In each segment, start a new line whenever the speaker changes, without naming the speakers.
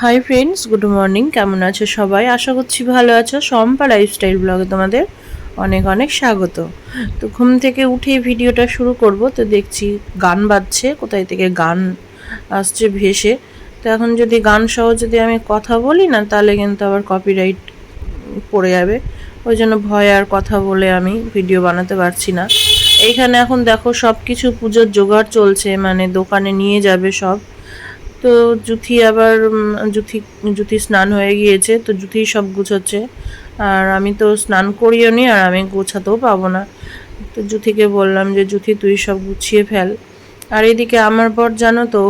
Hi friends good morning কেমন আছো সবাই? আশা করছি ভালো আছো। সম্পা লাইফস্টাইল ব্লগে তোমাদের অনেক অনেক স্বাগত। তো ঘুম থেকে উঠে ভিডিওটা শুরু করব। তো দেখছি গান বাজছে, কোথায় থেকে গান আসছে ভেসে। তো এখন যদি গান সহ যদি আমি কথা বলি না, তাহলে কিন্তু আবার কপিরাইট পড়ে যাবে। ওই জন্য ভয় আর কথা বলে আমি ভিডিও বানাতে পারছি না। এইখানে এখন দেখো সব কিছু পুজোর জোগাড় চলছে মানে দোকানে নিয়ে যাবে সব। তো জুথি আবার জুথি জুথি স্নান হয়ে গিয়েছে, তো জুথি সব গুছোচ্ছে। আর আমি তো স্নান করিও নি, আর আমি গোছাতেও পাবো না। তো জুথিকে বললাম যে, জুথি, তুই সব গুছিয়ে ফেল। আর এদিকে আমার পর জানো তো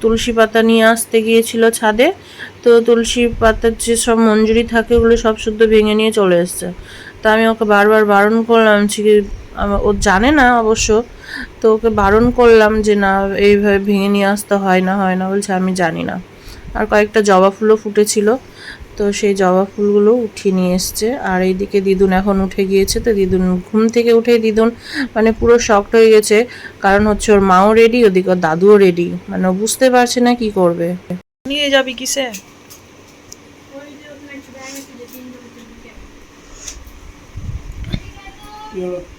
তুলসী পাতা নিয়ে আসতে গিয়েছিল ছাদে। তো তুলসী পাতার যে সব মঞ্জুরি থাকে, ওগুলো সব শুদ্ধ ভেঙে নিয়ে চলে এসছে। তা আমি ওকে বারবার বারণ করলাম ও জানে না অবশ্য তো ওকে বারণ করলাম যে না এইভাবে ভেঙে নিয়ে আসতে হয় না হয় না বলছে আমি জানি না। আর কয়েকটা জবা ফুলও ফুটেছিল। তো সেই জবা ফুলগুলো উঠিয়ে নিয়ে এসছে। আর এইদিকে দিদুন এখন উঠে গিয়েছে। তো দিদুন ঘুম থেকে উঠে দিদুন মানে পুরো শক্ট হয়ে গেছে। কারণ হচ্ছে ওর মাও রেডি ওদিকে ওর দাদুও রেডি মানে ও বুঝতে পারছে না কি করবে।
নিয়ে যাবি কিসে?
ওখানে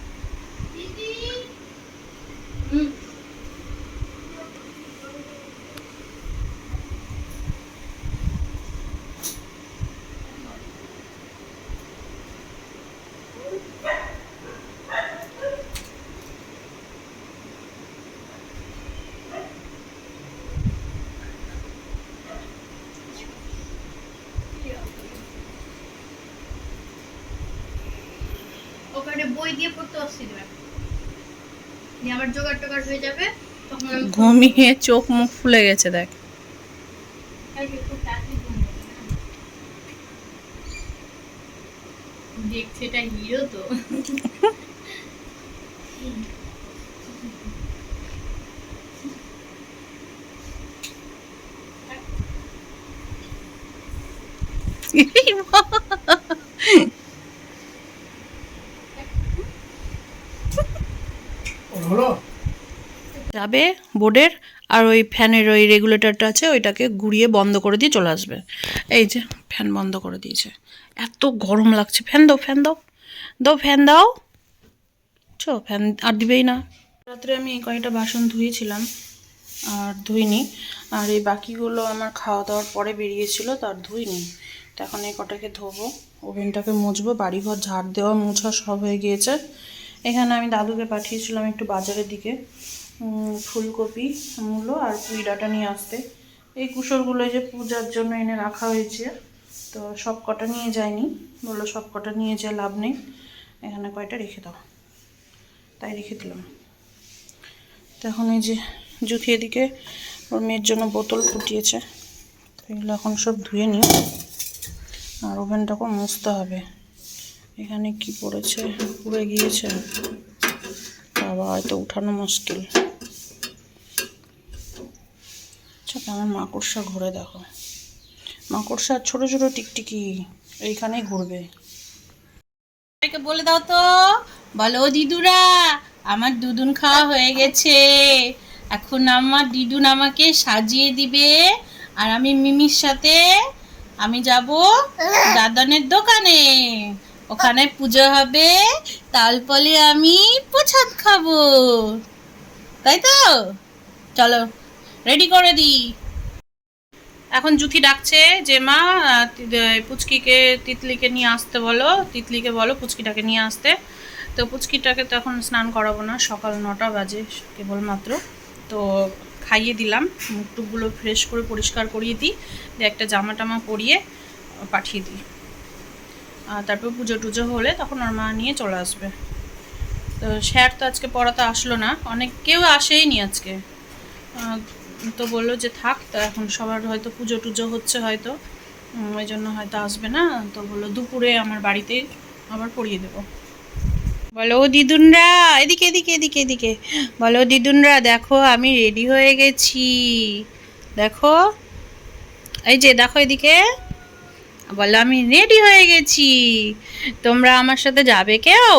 বই দিয়ে পড়তে আসছিল নিয়ে আবার জোগাড় টোগাড় হয়ে যাবে তখন
ঘুমিয়ে চোখ মুখ ফুলে গেছে দেখ?
দেখছে এটা হিরো তো।
যাবে বোর্ডের, আর ওই ফ্যানের ওই রেগুলেটরটা আছে, ওইটাকে ঘুরিয়ে বন্ধ করে দিয়ে চলে আসবে। এই যে, ফ্যান বন্ধ করে দিয়েছে। এত গরম লাগছে। ফ্যান দাও ফ্যান দাও। দাও, ফ্যান দাও। চো ফ্যান আর দিবেই না। রাত্রে আমি এই কয়েকটা বাসন ধুয়েছিলাম, আর ধুইনি। আর এই বাকিগুলো আমার খাওয়া দাওয়ার পরে বেরিয়েছিল তার ধুইনি। তো এখন এই কটাকে ধোবো, ওভেনটাকে মুছবো, বাড়িঘর ঝাড় দেওয়া, মোছা সব হয়ে গিয়েছে। এখানে আমি দাদুকে পাঠিয়েছিলাম একটু বাজারের দিকে। ফুলকপি, মূলো আর পুঁই ডাঁটা নিয়ে আসতে। এই কুসরগুলো যে পূজার জন্য এনে রাখা হয়েছে, তো সব কটা নিয়ে যায়নি বলল সব কটা নিয়ে যা লাভ নেই, এখানে কয়টা রেখে দাও। তাই রেখে দিলাম। তো এখন এই যে জুথি এদিকে ওর মেয়ের জন্য বোতল ফুটিয়েছে এগুলো এখন সব ধুয়ে নিই আর ওভেনটাকেও মুছতে হবে। এখানে কি পড়েছে? পুড়ে গিয়েছে। বাবা হয়তো উঠানো মুশকিল। আচ্ছা আমার মাকড়সা ঘুরে দেখো। মাকড়সা ছোট ছোট টিকটিকি এইখানেই ঘুরবে।
বলে দাও তো, বলো দিদুরা, আমার দুদুন খাওয়া হয়ে গেছে। এখন আমার দিদুন আমাকে সাজিয়ে দিবে, আর আমি মিমির সাথে আমি যাব দাদনের দোকানে। ওখানে পুজো হবে তারপরে আমি প্রসাদ খাব। তাই তো? চলো। রেডি করে দিই। এখন জুথি ডাকছে যে, মা পুচকিকে, তিতলিকে নিয়ে আসতে বলো। তিতলিকে বলো পুচকিটাকে নিয়ে আসতে। তো পুচকিটাকে তো এখন স্নান করাবো না, সকাল নটা বাজে কেবলমাত্র। তো খাইয়ে দিলাম মুখ টুকগুলো ফ্রেশ করে পরিষ্কার করিয়ে দিই, দিয়ে একটা জামা টামা পরিয়ে পাঠিয়ে দিই। আর তারপর পুজো টুজো হলে তখন ওর মা নিয়ে চলে আসবে। তো স্যার তো আজকে পড়াতে আসলো না, অনেক কেউ আসেই নি আজকে তো বলল যে থাক, তো এখন সবার হয়তো পুজো টুজো হচ্ছে হয়তো। ওই জন্য হয়তো আসবে না। তো বলল দুপুরে আমার বাড়িতে আবার পড়িয়ে দেবো। বলো ও দিদুনরা, এদিকে এদিকে এদিকে এদিকে। বলো দিদুনরা, দেখো আমি রেডি হয়ে গেছি। দেখো, এই যে দেখো এদিকে। বলো আমি রেডি হয়ে গেছি। তোমরা আমার সাথে যাবে কেউ?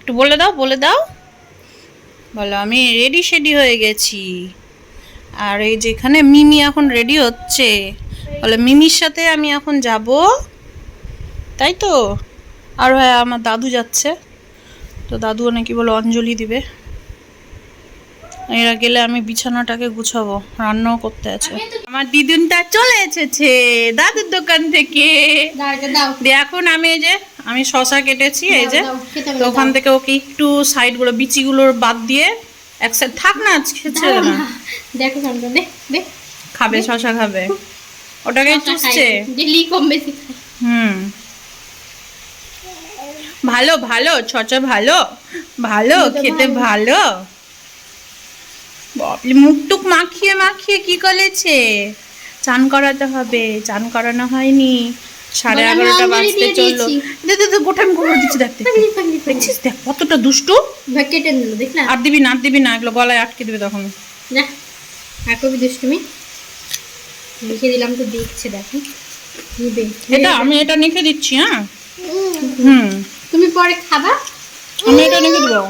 একটু বলে দাও বলে দাও। বলো আমি রেডি শেডি হয়ে গেছি।
আর এই যেখানে মিমি এখন রেডি হচ্ছে বলে মিমির সাথে আমি এখন যাব। তাই তো? আর হ্যাঁ আমার দাদু যাচ্ছে। তো দাদু নাকি বলে অঞ্জলি দিবে। এরা গেলে আমি বিছানাটাকে গুছাবো রান্নাও করতে আছে। আমার দিদুনটা চলে এসেছে দাদুর দোকান থেকে। এখন আমি এই যে আমি শশা কেটেছি এই যে। তো ওখান থেকে ওকে একটু সাইডগুলো বিচিগুলোর বাদ দিয়ে এক সাইড থাক না খেছে
দাও
না।
দেখো দেখ
খাবে শশা খাবে। ওটাকে চুষছে।
ডেলি কম বেশি
হুম। ভালো ভালো ছচা ভালো। ভালো খেতে ভালো। বাপরে মুখ টুক মাখিয়ে মাখিয়ে কি করেছে? চান করাতে হবে চান করানো হয়নি। সাড়ে
আমি
এগারোটা বাজতে চলল। দে দে দে গোটা আমি করে দিচ্ছি দেখতে
পাগলি, পাগলি, পাগলি।
দেখছিস? দেখ কতটা দুষ্টু।
কেটে নিল দেখলা
আর দিবি না দিবি না এগুলো গলায় আটকে দিবি তখন।
যা আর কবি দুষ্টুমি। লিখে দিলাম তো দেখছে দেখো
এটা আমি এটা লিখে দিচ্ছি হ্যাঁ? হুম।
তুমি পরে খাবা?
আমি এটা লিখে দেবো।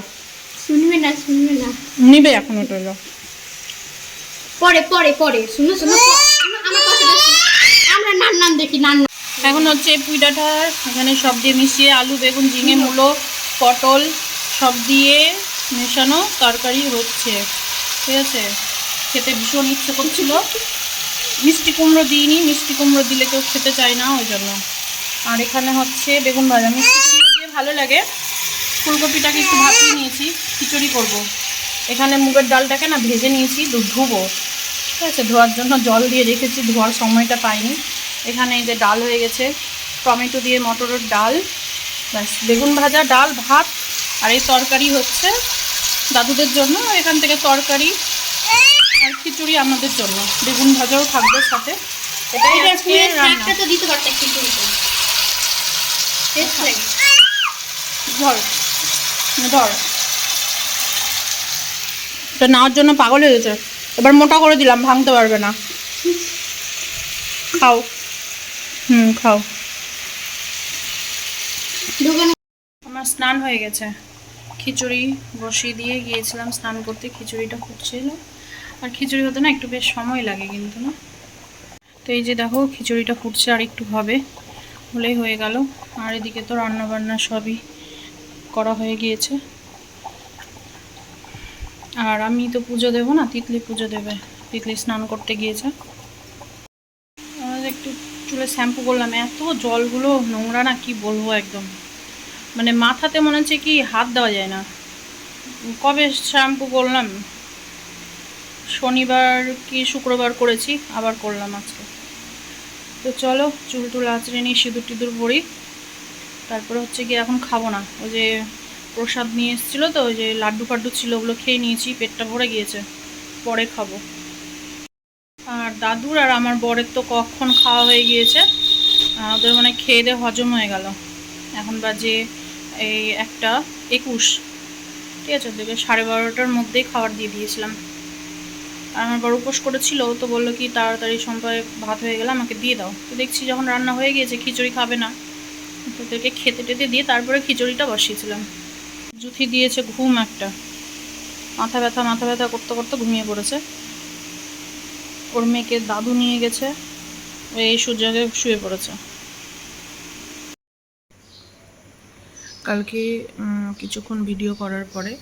শুনবে না শুনবে না।
নিবে এখন ওটা
পরে পরে পরে। শুনো শুনো আমার নান নান দেখি নান।
এখন হচ্ছে পুঁই ডাঁটার এখানে সব দিয়ে মিশিয়ে আলু বেগুন ঝিঙে মূলো পটল সব দিয়ে মেশানো তরকারি হচ্ছে। ঠিক আছে? খেতে ভীষণ ইচ্ছে করছিল। মিষ্টি কুমড়ো দিইনি মিষ্টি কুমড়ো দিলে কেউ খেতে চায় না ওই জন্য আর এখানে হচ্ছে বেগুন ভাজা। মিষ্টি কুমড়ো দিয়ে ভালো লাগে। ফুলকপিটাকে একটু ভাপিয়ে নিয়েছি খিচুড়ি করব। এখানে মুগের ডালটাকে না ভেজে নিয়েছি ধুবো। ঠিক আছে? ধোয়ার জন্য জল দিয়ে রেখেছি ধোয়ার সময়টা পাইনি। এখানে এই যে ডাল হয়ে গেছে। টমেটো দিয়ে মটরের ডাল। ব্যাস বেগুন ভাজা ডাল ভাত আর এই তরকারি হচ্ছে দাদুদের জন্য। আর এখান থেকে তরকারি আর খিচুড়ি আমাদের জন্য। বেগুন ভাজাও থাকবে সাথে। এটাই আজকে রান্না।
তো দিতে পারতে খিচুড়িতে।
ধর ধর। এটা নেওয়ার জন্য পাগল হয়ে গেছে। এবার মোটা করে দিলাম ভাঙতে পারবে না। খাও। হুম খাও। আমার স্নান হয়ে গেছে। খিচুড়ি বসিয়ে দিয়ে গিয়েছিলাম স্নান করতে খিচুড়িটা ফুটছিল আর খিচুড়ি হতে না একটু বেশ সময় লাগে কিন্তু না। তো এই যে দেখো খিচুড়িটা ফুটছে আর একটু হবে। হলেই হয়ে গেল। আর এদিকে তো রান্না বান্না সবই করা হয়ে গিয়েছে। আর আমি তো পুজো দেবো না তিতলি পুজো দেবে। তিতলি স্নান করতে গিয়েছে। আমাদের একটু চুলে শ্যাম্পু করলাম, এত জলগুলো, নোংরা না কি বলব একদম। মানে মাথাতে মনে হচ্ছে কি হাত দেওয়া যায় না। কবে শ্যাম্পু করলাম? শনিবার কি শুক্রবার করেছি, আবার করলাম আজকে। তো চলো, চুল টুল আঁচড়ে নিই, সিঁদুর টিঁদুর পরি। তারপরে হচ্ছে কি এখন খাব না। ওই যে প্রসাদ নিয়ে এসেছিল তো, ওই যে লাড্ডু ফাড্ডু ছিল, ওগুলো খেয়ে নিয়েছি, পেটটা ভরে গিয়েছে। পরে খাব। আর দাদুর আর আমার বরের তো কখন খাওয়া হয়ে গিয়েছে ওদের মানে খেয়ে দিয়ে হজম হয়ে গেল। এখন বাজে এই একটা একুশ। ঠিক আছে, ওদেরকে সাড়ে বারোটার মধ্যেই খাবার দিয়ে দিয়েছিলাম। আর আমার বড় উপোস করেছিল তো বলল কি তাড়াতাড়ি সম্পর্কে ভাত হয়ে গেলে আমাকে দিয়ে দাও। তো দেখছি যখন রান্না হয়ে গিয়েছে খিচুড়ি খাবে না। তো ওদেরকে খেতে টেতে দিয়ে তারপরে খিচুড়িটা বসিয়েছিলাম। জুথি দিয়েছে ঘুম একটা। মাথা ব্যথা মাথা ব্যথা করতে করতে ঘুমিয়ে পড়েছে। ওর মেয়েকে দাদু নিয়ে গেছে এই সূর্যকে শুয়ে পড়েছে।
কালকে কিছুক্ষণ ভিডিও করার পরে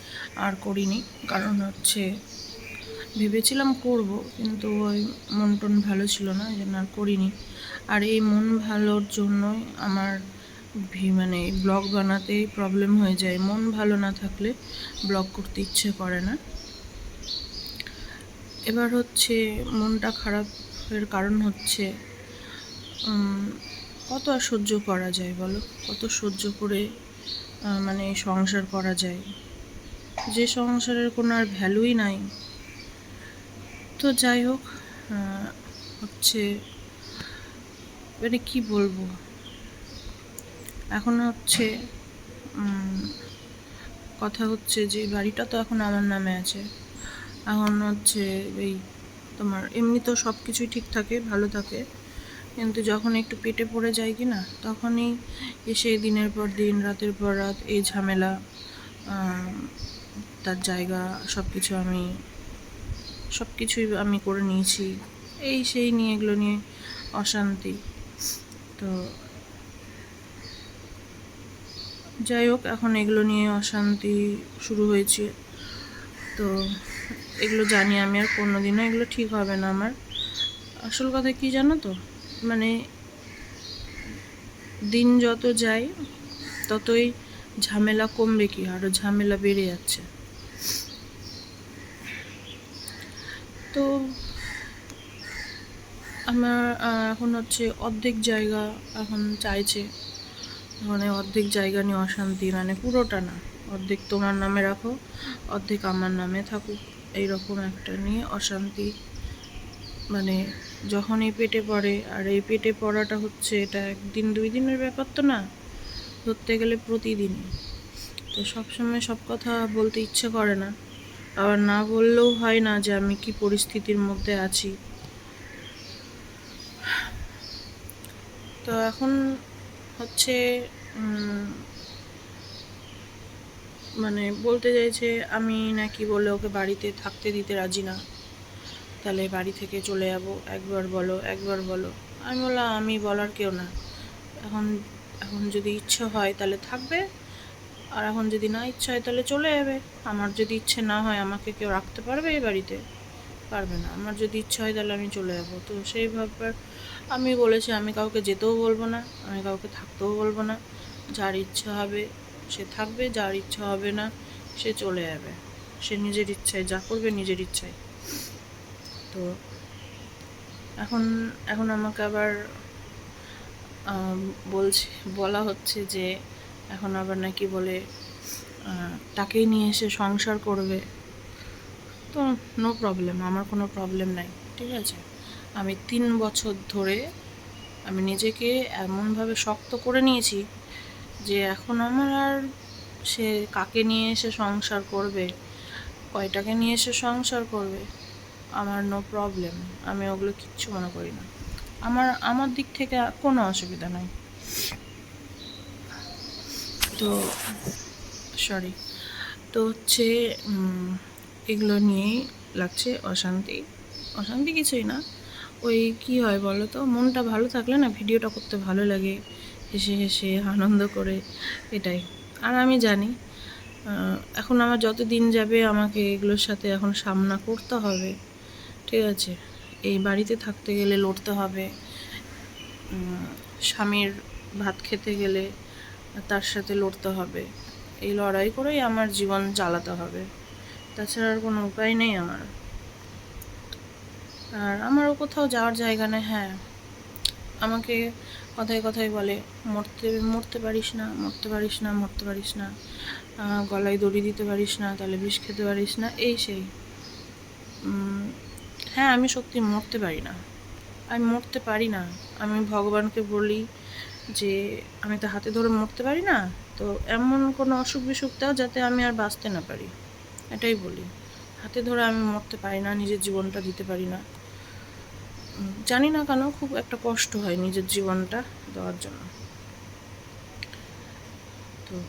আর করিনি। কারণ হচ্ছে, ভেবেছিলাম করব, কিন্তু ওই মন টন ভালো ছিল না, এই আর করিনি। আর এই মন ভালোর জন্যই আমার মানে ব্লগ বানাতেই প্রবলেম হয়ে যায়। মন ভালো না থাকলে ব্লগ করতে ইচ্ছে করে না। এবার হচ্ছে মনটা খারাপের কারণ হচ্ছে কত আর সহ্য করা যায় বলো? কত সহ্য করে মানে সংসার করা যায়? যে সংসারের কোনো আর ভ্যালুই নাই। তো যাই হোক হচ্ছে মানে কি বলব? এখন হচ্ছে কথা হচ্ছে যে বাড়িটা তো এখন আমার নামে আছে। এখন হচ্ছে এই তোমার এমনি তো সব কিছুই ঠিক থাকে, ভালো থাকে। কিন্তু যখন একটু পেটে পড়ে যায় কি না, তখনই এসে দিনের পর দিন, রাতের পর রাত এই ঝামেলা তার জায়গা সব কিছু আমি
সব কিছুই আমি করে নিয়েছি। এই সেই নিয়ে, এগুলো নিয়ে অশান্তি। তো যাই হোক, এখন এগুলো নিয়ে অশান্তি শুরু হয়েছে। তো এগুলো জানি আমি আর কোনোদিনও এগুলো ঠিক হবে না আমার। আসল কথা কি জানো তো? মানে দিন যত যায়, ততই ঝামেলা কমবে কি আরও ঝামেলা বেড়ে যাচ্ছে। তো আমার এখন হচ্ছে অর্ধেক জায়গা এখন চাইছে। মানে অর্ধেক জায়গা নিয়ে অশান্তি মানে পুরোটা না। অর্ধেক তোমার নামে রাখো, অর্ধেক আমার নামে থাকুক। এইরকম একটা নিয়ে অশান্তি। মানে যখন এই পেটে পড়ে, আর এই পেটে পড়াটা হচ্ছে এটা একদিন দুই দিনের ব্যাপার তো না, ধরতে গেলে প্রতিদিনই। তো সবসময় সব কথা বলতে ইচ্ছে করে না। আবার না বললেও হয় না যে আমি কি পরিস্থিতির মধ্যে আছি। তো এখন হচ্ছে মানে বলতে চাইছে আমি নাকি বলে ওকে বাড়িতে থাকতে দিতে রাজি না। তাহলে বাড়ি থেকে চলে যাব। একবার বলো একবার বলো। আমি বললাম, আমি বলার কেউ না। এখন এখন যদি ইচ্ছে হয় তাহলে থাকবে। আর এখন যদি না ইচ্ছা হয় তাহলে চলে যাবে। আমার যদি ইচ্ছে না হয় আমাকে কেউ রাখতে পারবে এই বাড়িতে? পারবে না। আমার যদি ইচ্ছে হয় তাহলে আমি চলে যাব। তো সেই ব্যাপার আমি বলেছি, আমি কাউকে যেতেও বলব না, আমি কাউকে থাকতেও বলব না। যার ইচ্ছা হবে সে থাকবে, যার ইচ্ছা হবে না, সে চলে যাবে। সে নিজের ইচ্ছায় যা করবে, নিজের ইচ্ছায়। তো এখন এখন আমাকে আবার বলছে, বলা হচ্ছে যে এখন আবার নাকি বলে তাকেই নিয়ে এসে সংসার করবে। তো নো প্রবলেম আমার কোনো প্রবলেম নাই, ঠিক আছে? আমি তিন বছর ধরে আমি নিজেকে এমনভাবে শক্ত করে নিয়েছি যে এখন আমার আর সে কাকে নিয়ে এসে সংসার করবে? কয়টাকে নিয়ে এসে সংসার করবে? আমার নো প্রবলেম আমি ওগুলো কিচ্ছু মনে করি না। আমার আমার দিক থেকে কোনো অসুবিধা নাই। তো সরি তো হচ্ছে এগুলো নিয়েই লাগছে অশান্তি। অশান্তি কিছুই না। ওই কি হয় বলো তো মনটা ভালো থাকলে না ভিডিওটা করতে ভালো লাগে। হেসে হেসে আনন্দ করে, এটাই। আর আমি জানি এখন আমার যত দিন যাবে আমাকে এগুলোর সাথে এখন সামনা করতে হবে, ঠিক আছে? এই বাড়িতে থাকতে গেলে লড়তে হবে স্বামীর ভাত খেতে গেলে তার সাথে লড়তে হবে। এই লড়াই করেই আমার জীবন চালাতে হবে। তাছাড়া আর কোনো উপায় নেই আমার। আর আমারও কোথাও যাওয়ার জায়গা নেই হ্যাঁ। আমাকে কথায় কথায় বলে, মরতে মরতে পারিস না, মরতে পারিস না, মরতে পারিস না গলায় দড়ি দিতে পারিস না তাহলে বিষ খেতে পারিস না। এই সেই। হ্যাঁ আমি সত্যি মরতে পারি না। আমি মরতে পারি না। আমি ভগবানকে বলি যে, আমি তো হাতে ধরে মরতে পারি না, তো এমন কোনো অসুখ বিসুখ দাও যাতে আমি আর বাঁচতে না পারি। এটাই বলি। হাতে ধরে আমি মরতে পারি না, নিজের জীবনটা দিতে পারি না। জানি না কেন খুব একটা কষ্ট হয় নিজের জীবনটা দেওয়ার জন্য। তো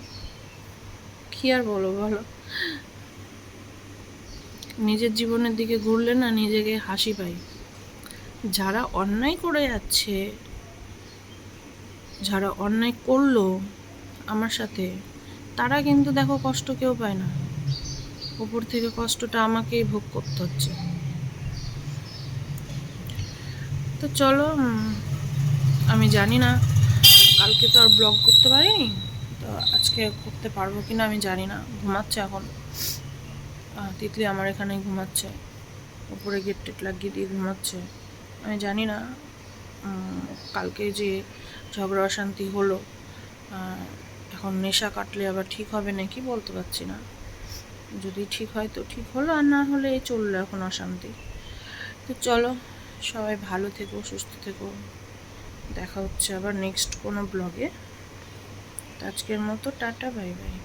কি আর বলো বলো? নিজের জীবনের দিকে ঘুরলে না নিজেকে হাসি পাই। যারা অন্যায় করে যাচ্ছে, যারা অন্যায় করল আমার সাথে, তারা কিন্তু দেখো কষ্ট কেউ পায় না। উপর থেকে কষ্টটা আমাকেই ভোগ করতে হচ্ছে। তো চলো আমি জানি না, কালকে তো আর ব্লগ করতে পারিনি, তো আজকে করতে পারব কি না আমি জানি না, ঘুমাচ্ছে এখন। তিতলি আমার এখানে ঘুমাচ্ছে উপরে গেট টেট লাগিয়ে দিয়ে ঘুমাচ্ছে, আমি জানি না কালকে যে ঝগড়া অশান্তি হলো এখন নেশা কাটলে আবার ঠিক হবে নাকি বলতে পারছি না। যদি ঠিক হয় তো ঠিক হলো, আর না হলে চলল এখন অশান্তি। তো চলো সবাই ভালো থেকো, সুস্থ থেকো। দেখা হচ্ছে আবার নেক্সট কোনো ব্লগে আজকের মতো টাটা বাই বাই